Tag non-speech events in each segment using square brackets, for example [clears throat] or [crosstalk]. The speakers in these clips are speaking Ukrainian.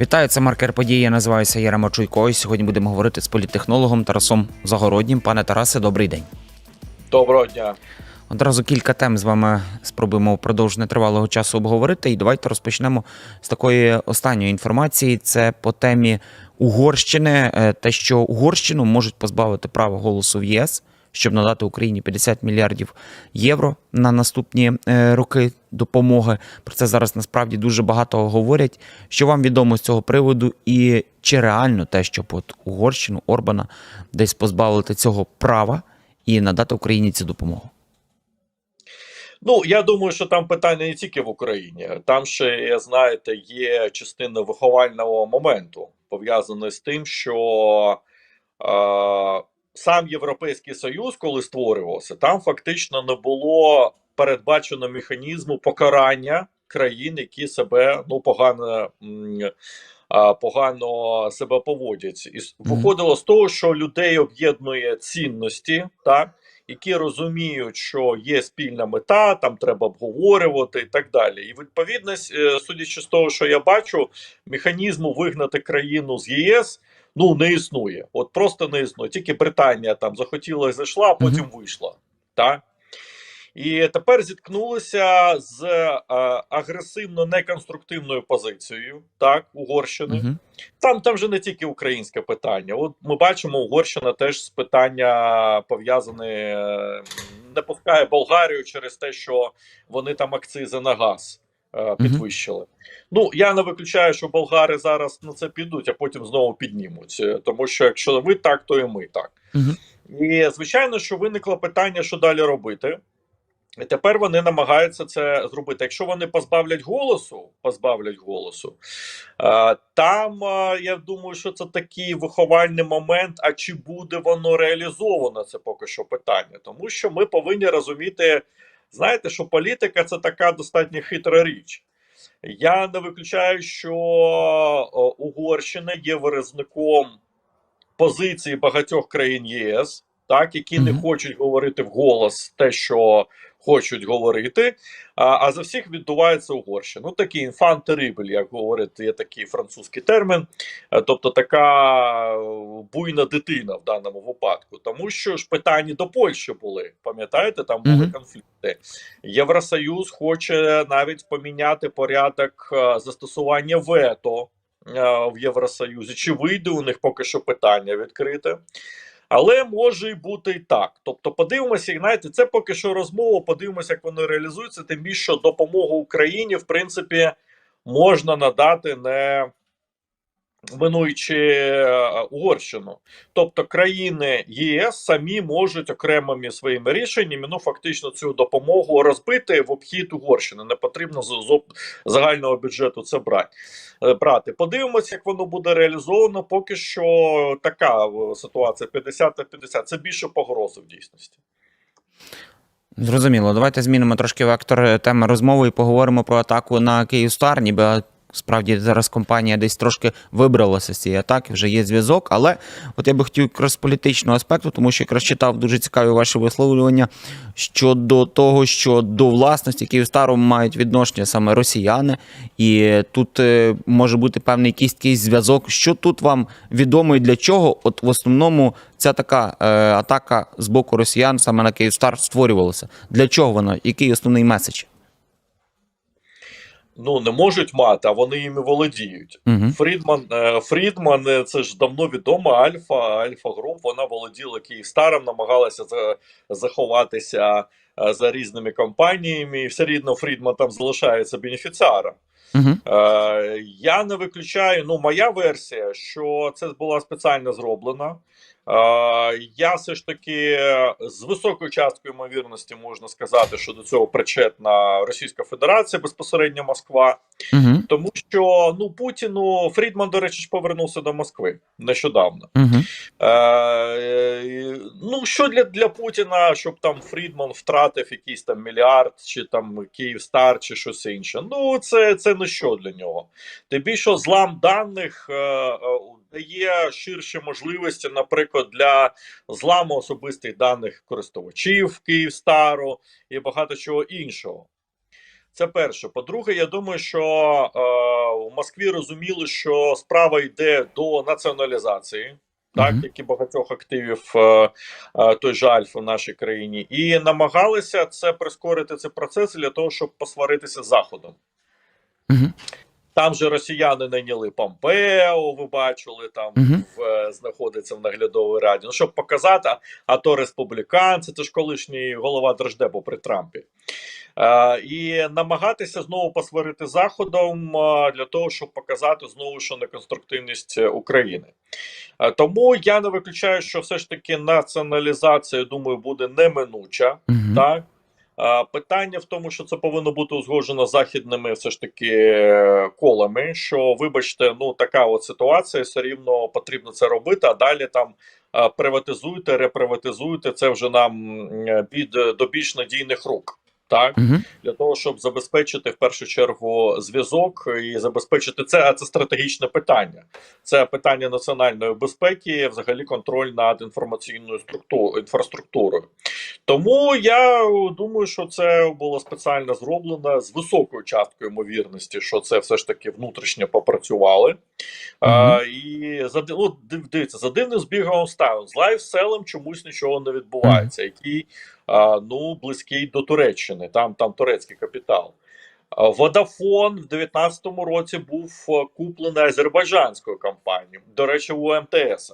Вітаю, це маркер події. Я називаюся Ярема Чуйко. І сьогодні будемо говорити з політтехнологом Тарасом Загороднім. Пане Тарасе, добрий день. Доброго дня. Одразу кілька тем з вами спробуємо впродовж нетривалого часу обговорити. І давайте розпочнемо з такої останньої інформації. Це по темі Угорщини. Е, Те, що Угорщину можуть позбавити права голосу в ЄС, щоб надати Україні 50 мільярдів євро на наступні е, роки допомоги. Про це зараз насправді дуже багато говорять. Що вам відомо з цього приводу, і чи реально те, щоб от Угорщину Орбана десь позбавити цього права і надати Україні цю допомогу? Ну я думаю, що там питання не тільки в Україні. Там ще, знаєте, є частина виховального моменту, пов'язаної з тим, що е, сам Європейський Союз, коли створювався, там фактично не було передбачено механізму покарання країн, які себе ну погано. Погано себе поводять, і виходило з того, що людей об'єднує цінності, так які розуміють, що є спільна мета, там треба обговорювати і так далі. І відповідно, е, судячи з того, що я бачу, механізму вигнати країну з ЄС ну не існує. От просто не існує. Тільки Британія там захотіла і зайшла, а потім вийшла. Так? І тепер зіткнулися з е, агресивно неконструктивною позицією так, Угорщини. Угу. Там, там же не тільки українське питання. От ми бачимо, Угорщина теж з питання пов'язане, не пускає Болгарію через те, що вони там акцизи на газ е, підвищили. Ну я не виключаю, що болгари зараз на це підуть, а потім знову піднімуть. Е, Тому що якщо ви так, то і ми так. Угу. І звичайно, що виникло питання, що далі робити. І тепер вони намагаються це зробити. Якщо вони позбавлять голосу, позбавлять голосу, е, там е, я думаю, що це такий виховальний момент. А чи буде воно реалізовано? Це поки що питання, тому що ми повинні розуміти, знаєте, що політика це така достатньо хитра річ. Я не виключаю, що е, Угорщина є виразником позиції багатьох країн ЄС, так які не хочуть говорити вголос те, що хочуть говорити. А, а за всіх відбувається Угорщина. Ну такий інфант як говорить, є такий французький термін, Е, тобто така е, буйна дитина в даному випадку. Тому що ж питання до Польщі були. Пам'ятаєте, там були Мгм. конфлікти. Євросоюз хоче навіть поміняти порядок е, застосування вето в Євросоюзі. Чи вийде у них поки що питання відкрите? Але може і бути і так. Тобто, подивимося, і, знаєте, це поки що розмова. Подивимося, як воно реалізується. Тим більше допомогу Україні, в принципі, можна надати не минуючи е, Угорщину. Тобто країни ЄС самі можуть окремими своїми рішеннями ну фактично цю допомогу розбити в обхід Угорщини. Не потрібно з загального бюджету це брати. е, брати. Подивимося, як воно буде реалізовано. Поки що така е, ситуація 50 на 50. Це більше погрози в дійсності. Зрозуміло. Давайте змінимо трошки вектор теми розмови і поговоримо про атаку на Київстар. Ніби справді зараз компанія десь трошки вибралася з цієї атаки, вже є зв'язок. Але от я би хотів якраз політичного аспекту, тому що якраз читав дуже цікаві ваші висловлювання щодо того, що до власності Київстару мають відношення саме росіяни, і тут е, може бути певний якийсь зв'язок. Що тут вам відомо і для чого? От в основному ця така е, атака з боку росіян саме на Київстар створювалася. Для чого вона? Який основний меседж? Ну не можуть мати, а вони іми володіють. Угу. Фрідман, е, Фрідман, е, це ж давно відомо. Альфа, Альфа Груп, вона володіла Київстаром, намагалася заховатися е, за різними компаніями, і все рівно Фрідман там залишається бенефіціаром. Е, я не виключаю. Ну, моя версія, що це була спеціально зроблена. Е, я все ж таки з високою часткою ймовірності можна сказати, що до цього причетна Російська Федерація, безпосередньо Москва. Угу. Тому що ну Путіну Фрідман, до речі, ж повернувся до Москви нещодавно. Угу. Е, е, ну що для, для Путіна, щоб там Фрідман втратив якийсь там мільярд, чи там Київстар, чи щось інше. Ну це, це не що для нього. Тим більше злам даних е, е, дає ширші можливості, наприклад, для зламу особистих даних користувачів Київстару і багато чого іншого. Це перше. По-друге, я думаю, що е, в Москві розуміли, що справа йде до націоналізації, так як і багатьох активів е, е, той же Альфа в нашій країні, і намагалися це прискорити цей процес для того, щоб посваритися з Заходом. Угу. Там же росіяни найняли Помпео, ви бачили, там Мгм. в, е, знаходиться в наглядовій раді. Ну, щоб показати, а, а то республіканці, це ж колишній голова Держдепу при Трампі. Е, і намагатися знову посварити Заходом е, для того, щоб показати знову, що неконструктивність України. Е, тому я не виключаю, що все ж таки націоналізація, думаю, буде неминуча. Угу. Так. Питання в тому, що це повинно бути узгоджено західними все ж таки е, колами. Що, вибачте, ну така от ситуація, все рівно потрібно це робити, а далі там приватизуйте, реприватизуйте, це вже нам від е, до більш надійних рук. Так, Угу. для того, щоб забезпечити в першу чергу зв'язок і забезпечити це, а це стратегічне питання. Це питання національної безпеки, взагалі контроль над інформаційною структурою інфраструктурою. Тому я думаю, що це було спеціально зроблено з високою часткою ймовірності, що це все ж таки внутрішньо попрацювали. А, і за ну, див- дивіться, за дивним збігом обставин з лайфселем чомусь нічого не відбувається, який ну близький до Туреччини. Там там турецький капітал. Водафон в 19-му році був куплений азербайджанською компанією. До речі, у МТС.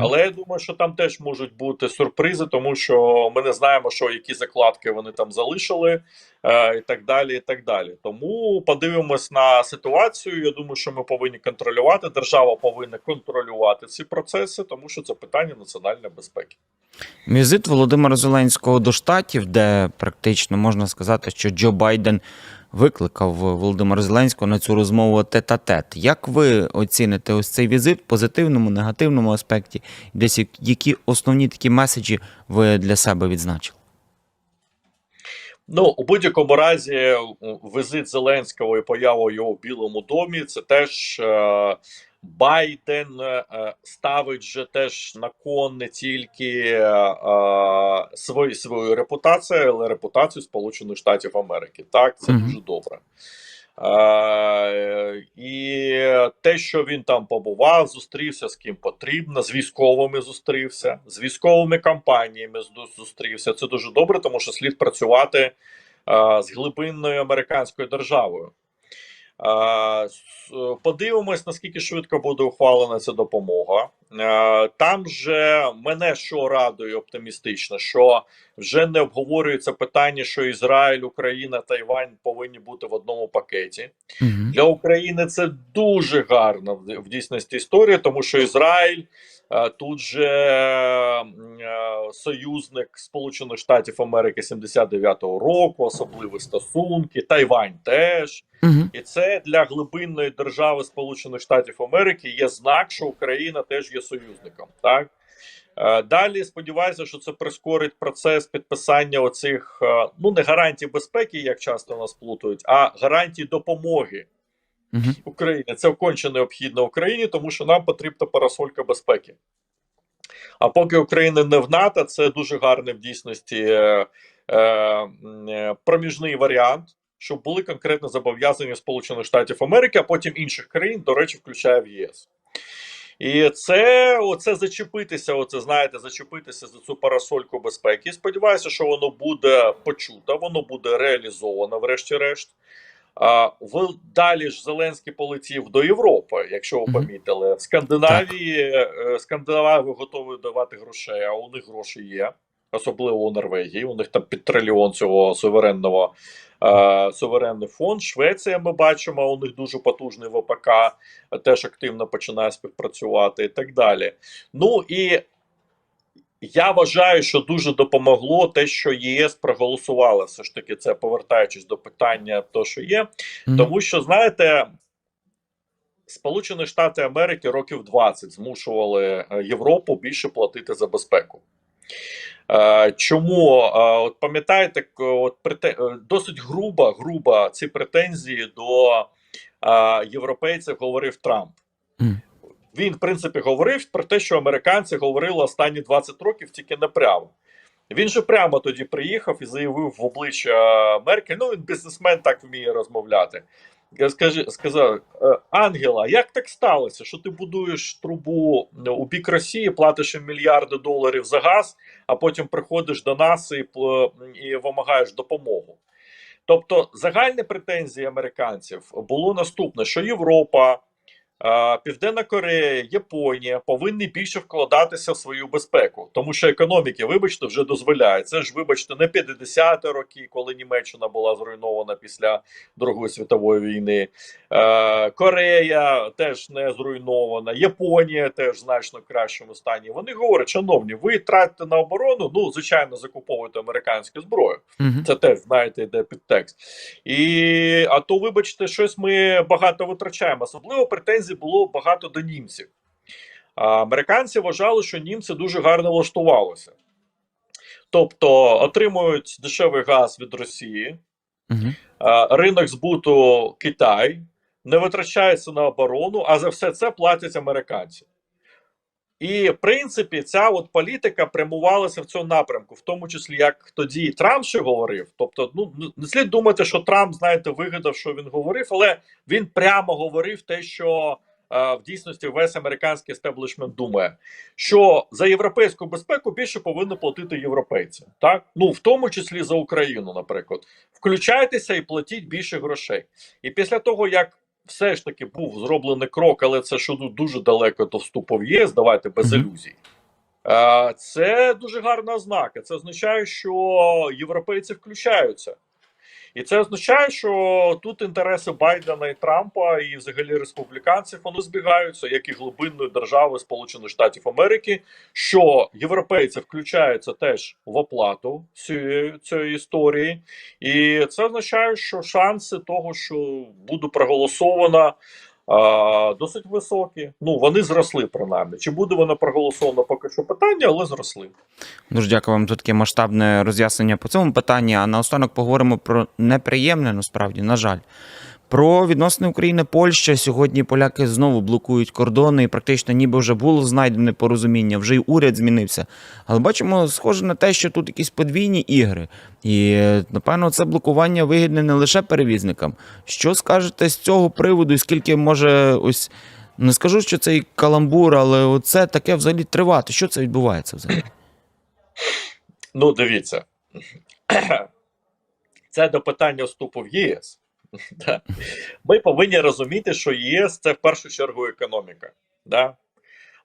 Але я думаю, що там теж можуть бути сюрпризи, тому що ми не знаємо, що які закладки вони там залишили, е, і так далі. і так далі. Тому подивимось на ситуацію. Я думаю, що ми повинні контролювати. Держава повинна контролювати ці процеси, тому що це питання національної безпеки. Візит Володимира Зеленського до Штатів, де практично можна сказати, що Джо Байден викликав Володимир Зеленського на цю розмову тет-а-тет. Як ви оціните ось цей візит в позитивному, негативному аспекті? Десь які основні такі меседжі ви для себе відзначили? Ну, у будь-якому разі, візит Зеленського і поява його в Білому домі це теж е, Байден е, ставить же теж на кон не тільки е, е, свою, свою репутацію, але репутацію Сполучених Штатів Америки. Так, це Мгм. дуже добре. Е, і те, що він там побував, зустрівся з ким потрібно, з військовими зустрівся, з військовими компаніями зустрівся. Це дуже добре, тому що слід працювати е, з глибинною американською державою. Подивимось, наскільки швидко буде ухвалена ця допомога. Е, Там же мене що радує оптимістично, що вже не обговорюється питання, що Ізраїль, Україна, Тайвань повинні бути в одному пакеті. Угу. Для України це дуже гарна в в дійсності історія, тому що Ізраїль е, тут же е, союзник Сполучених Штатів Америки 79-го року, особливі стосунки, Тайвань теж. Угу. І це для глибинної держави Сполучених Штатів Америки є знак, що Україна теж є союзником. Так Е, далі сподіваюся, що це прискорить процес підписання оцих е, ну не гарантій безпеки, як часто нас плутають, а гарантій допомоги Угу. Україні. Це конче необхідно Україні, тому що нам потрібна парасолька безпеки. А поки Україна не в НАТО, це дуже гарний в дійсності е, е, е, проміжний варіант, щоб були конкретно зобов'язання Сполучених Штатів Америки, а потім інших країн, до речі, включає в ЄС. І це оце зачепитися, оце знаєте, зачепитися за цю парасольку безпеки. Сподіваюся, що воно буде почуто, воно буде реалізовано, врешті-решт. А, в, далі ж Зеленський полетів до Європи, якщо ви помітили. В Скандинавії е, Скандинави готові давати грошей, а у них гроші є, особливо у Норвегії. У них там під трильйон цього суверенного суверенний фонд. Швеція, ми бачимо, у них дуже потужний ВПК, теж активно починає співпрацювати і так далі. Ну і я вважаю, що дуже допомогло те, що ЄС проголосувала. Все ж таки, це повертаючись до питання, то що є. Тому що, знаєте, Сполучені Штати Америки років 20 змушували е, Європу більше платити за безпеку. Е, Чому? Е, От пам'ятаєте, от е, досить груба, груба ці претензії до європейців говорив Трамп. Він, в принципі, говорив про те, що американці говорили останні 20 років тільки непрямо. Він же прямо тоді приїхав і заявив в обличчя Меркель. Ну він бізнесмен так вміє розмовляти. Я скажи, сказав: «Е, Ангела, як так сталося, що ти будуєш трубу у бік Росії, платиш їм мільярди доларів за газ, а потім приходиш до нас і, і вимагаєш допомогу? Тобто, загальні претензії американців було наступне: що Європа, е, Південна Корея, Японія повинні більше вкладатися в свою безпеку, тому що економіки, вибачте, вже дозволяють. Це ж, вибачте, не 50-ті роки, коли Німеччина була зруйнована після Другої світової війни. Е, Корея теж не зруйнована, Японія теж значно в кращому стані. Вони говорять, шановні, ви тратите на оборону, ну звичайно, закуповуєте американську зброю. Угу. Це теж знаєте, йде підтекст. І а то, вибачте, щось ми багато витрачаємо. Особливо претензій було багато до німців. Американці вважали, що німці дуже гарно влаштувалися. Тобто отримують дешевий газ від Росії, Угу. ринок збуту Китай, не витрачається на оборону, а за все це платять американці. І в принципі, ця от політика прямувалася в цьому напрямку, в тому числі як тоді Трамп ще говорив. Тобто, ну не слід думати, що Трамп, знаєте, вигадав, що він говорив, але він прямо говорив те, що е, в дійсності весь американський естеблішмент думає, що за європейську безпеку більше повинні платити європейці, так ну в тому числі за Україну, наприклад, включайтеся і платіть більше грошей. І після того як все ж таки був зроблений крок, але це що дуже далеко до вступу в ЄС, давайте без ілюзій. Це дуже гарна ознака. Це означає, що європейці включаються. І це означає, що тут інтереси Байдена і Трампа, і взагалі республіканців вони збігаються, як і глибинної держави Сполучених Штатів Америки, що європейці включаються теж в оплату цієї, цієї історії, і це означає, що шанси того, що буде проголосовано, досить високі. Ну вони зросли принаймні. Чи буде вона проголосована, поки що питання, але зросли. Дуже дякую вам за таке масштабне роз'яснення по цьому питанні. А наостанок поговоримо про неприємне, насправді, на жаль. Про відносини України Польща сьогодні поляки знову блокують кордони, і практично ніби вже було знайдене порозуміння, вже й уряд змінився. Але бачимо, схоже на те, що тут якісь подвійні ігри. І напевно це блокування вигідне не лише перевізникам. Що скажете з цього приводу, і скільки може ось не скажу, що це і каламбур, але оце таке взагалі тривати. Що це відбувається взагалі? Ну, дивіться, [clears throat] це до питання вступу в ЄС. [laughs] Да. Ми повинні розуміти, що ЄС це в першу чергу економіка. Да?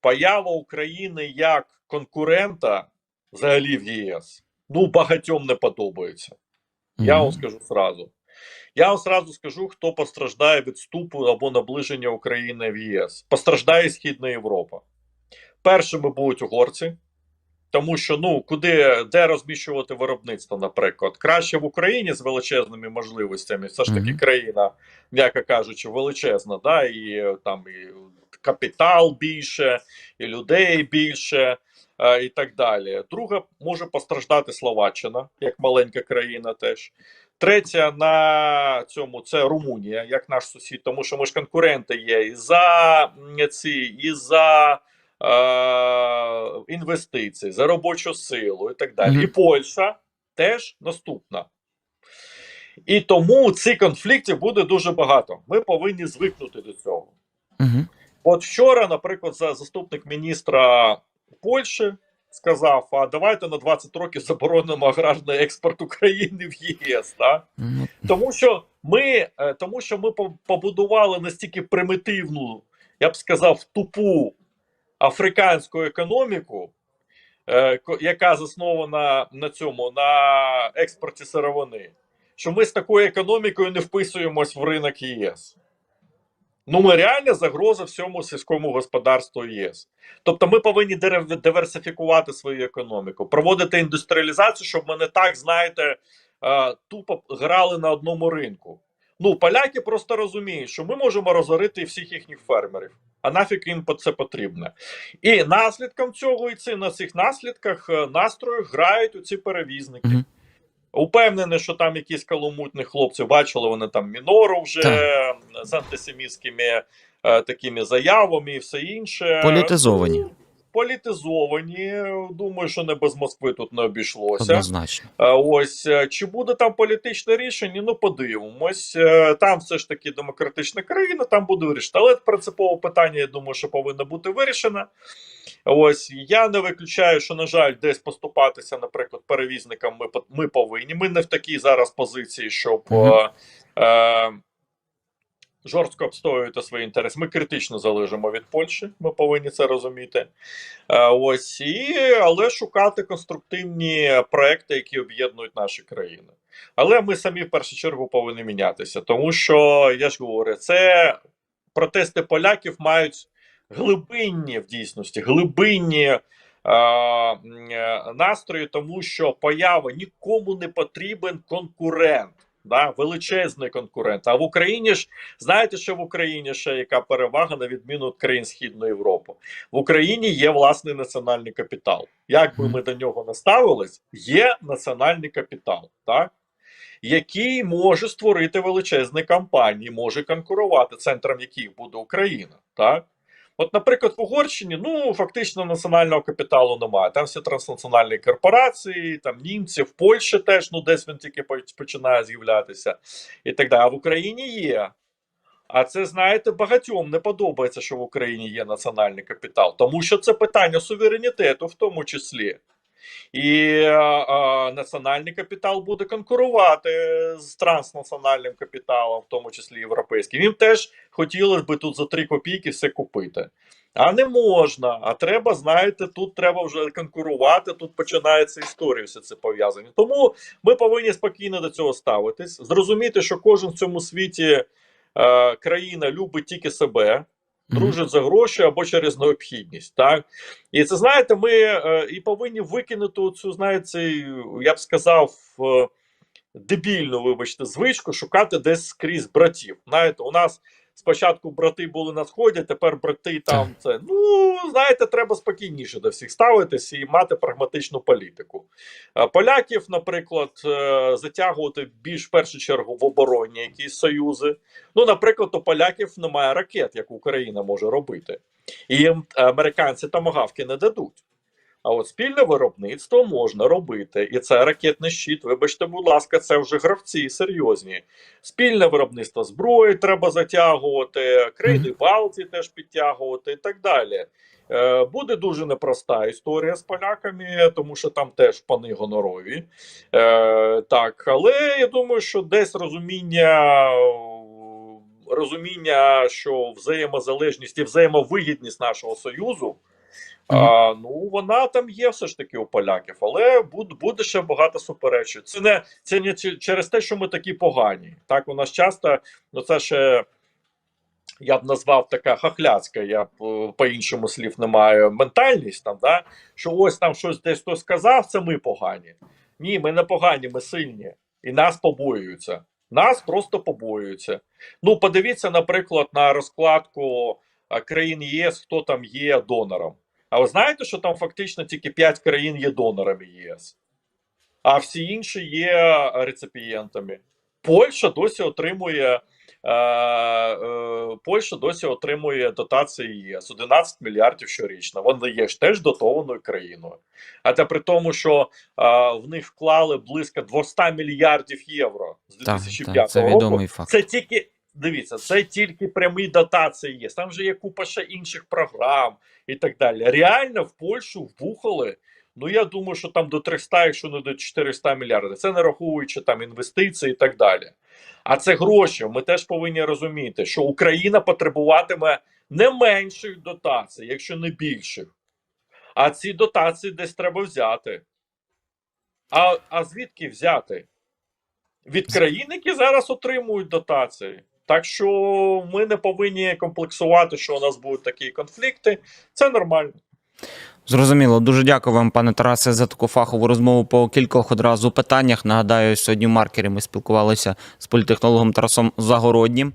Поява України як конкурента взагалі в ЄС ну багатьом не подобається. Я вам скажу зразу. Я вам зразу скажу, хто постраждає від вступу або наближення України в ЄС. Постраждає Східна Європа. Першими будуть угорці, тому що ну куди де розміщувати виробництво, наприклад, краще в Україні з величезними можливостями. Все ж таки, Мгм. країна, м'яко кажучи, величезна, да, і е, там і капітал більше, і людей більше. е, І так далі. Друга може постраждати Словаччина, як маленька країна, теж. Третя на цьому це Румунія, як наш сусід, тому що ми ж конкуренти є і за ці, і за інвестиції, за робочу силу і так далі. І Польща теж наступна. І тому цих конфліктів буде дуже багато. Ми повинні звикнути до цього. Угу. От вчора, наприклад, заступник міністра Польщі сказав: а давайте на 20 років заборонимо аграрний експорт України в ЄС. Так? Ну, Тому що ми, е, тому що ми побудували настільки примітивну, я б сказав, тупу африканську економіку, е, яка заснована на цьому на експорті сировини, що ми з такою економікою не вписуємось в ринок ЄС. Ну, ми реальна загроза всьому сільському господарству ЄС. Тобто, ми повинні диверсифікувати свою економіку, проводити індустріалізацію, щоб ми не так, знаєте, е, тупо грали на одному ринку. Ну, поляки просто розуміють, що ми можемо розорити всіх їхніх фермерів. А нафіг їм це потрібне. І наслідком цього і це на цих наслідках е, настрою грають у ці перевізники. Мгм. Упевнений, що там якісь каломутні хлопці бачили вони там мінору вже Так. з антисемітськими е, такими заявами і все інше. Політизовані. Політизовані. Думаю, що не без Москви тут не обійшлося. Однозначно. Е, Ось е, чи буде там політичне рішення? Ну подивимось. Е, Там все ж таки демократична країна, там буде вирішено. Але принципове питання, я думаю, що повинно бути вирішено. Ось я не виключаю, що на жаль, десь поступатися, наприклад, перевізникам ми ми повинні. Ми не в такій зараз позиції, щоб. Е, е, Жорстко обстоювати свої інтереси. Ми критично залежимо від Польщі, ми повинні це розуміти. Е, ось і але шукати конструктивні проекти, які об'єднують наші країни. Але ми самі в першу чергу повинні мінятися, тому що я ж говорю, це протести поляків мають глибинні в дійсності, глибинні. е, настрої, тому що поява нікому не потрібен конкурент, да, величезний конкурент. А в Україні ж знаєте, що в Україні ще яка перевага на відміну від країн Східної Європи? В Україні є власний національний капітал. Як би ми до нього не ставились, є національний капітал, так? який може створити величезні компанії, може конкурувати, центром яких буде Україна. Так? От, наприклад, в Угорщині ну фактично національного капіталу немає. Там всі транснаціональні корпорації, там німці, в Польщі теж ну десь він тільки починає з'являтися і так далі. А в Україні є. А це знаєте, багатьом не подобається, що в Україні є національний капітал, тому що це питання суверенітету, в тому числі. І е, е, національний капітал буде конкурувати з транснаціональним капіталом, в тому числі європейським. Їм теж хотілося б тут за 3 копійки все купити. А не можна. А треба, знаєте, тут треба вже конкурувати. Тут починається історія, все це пов'язані. Тому ми повинні спокійно до цього ставитись, зрозуміти, що кожен в цьому світі е, країна любить тільки себе, Мгм. дружить за гроші або через необхідність. Так і це знаєте, ми е, і повинні викинути цю, знаєте, я б сказав. е, Дебільну, вибачте, звичку шукати десь скрізь братів. Знаєте, у нас спочатку брати були на сході, тепер брати там це. Ну знаєте, треба спокійніше до всіх ставитись і мати прагматичну політику. Е, Поляків, наприклад, е, затягувати більш в першу чергу в обороні якісь союзи. Ну, наприклад, у поляків немає ракет, як Україна може робити, і їм американці тамагавки не дадуть. А от спільне виробництво можна робити, і це ракетний щит. Вибачте, будь ласка, це вже гравці серйозні. Спільне виробництво зброї треба затягувати, країни Балтії теж підтягувати і так далі. Е, буде дуже непроста історія з поляками, тому що там теж пани гонорові. Е, так, але я думаю, що десь розуміння. Розуміння, що взаємозалежність і взаємовигідність нашого союзу, а, ну вона там є все ж таки у поляків, але буде, буде ще багато суперечень. Це не це не через те, що ми такі погані. Так у нас часто, ну це ще я б назвав така хахляцька, я б е, по-іншому слів не маю. Ментальність там, да? що ось там щось десь хтось сказав, це ми погані. Ні, ми не погані, ми сильні. І нас побоюються. Нас просто побоюються. Ну, подивіться, наприклад, на розкладку країн ЄС, хто там є донором. А ви знаєте, що там фактично тільки 5 країн є донорами ЄС, а всі інші є реципієнтами. Польща досі отримує. Е, е, Польща досі отримує дотації ЄС 11 мільярдів щорічно. Вона є ж теж дотованою країною. А це при тому, що е, в них вклали близько 200 мільярдів євро з Так, 2005 так, це року. відомий факт. Це тільки дивіться, це тільки прямі дотації є. Там же є купа ще інших програм і так далі. Реально в Польщу вбухали. Ну я думаю, що там до 300, якщо не до 400 мільярдів. Це не рахуючи там інвестиції і так далі. А це гроші. Ми теж повинні розуміти, що Україна потребуватиме не менших дотацій, якщо не більших. А ці дотації десь треба взяти. А, а звідки взяти? Від країн, які зараз отримують дотації. Так що ми не повинні комплексувати, що у нас будуть такі конфлікти. Це нормально. Зрозуміло. Дуже дякую вам, пане Тарасе, за таку фахову розмову по кількох одразу питаннях. Нагадаю, сьогодні в маркері ми спілкувалися з політехнологом Тарасом Загороднім.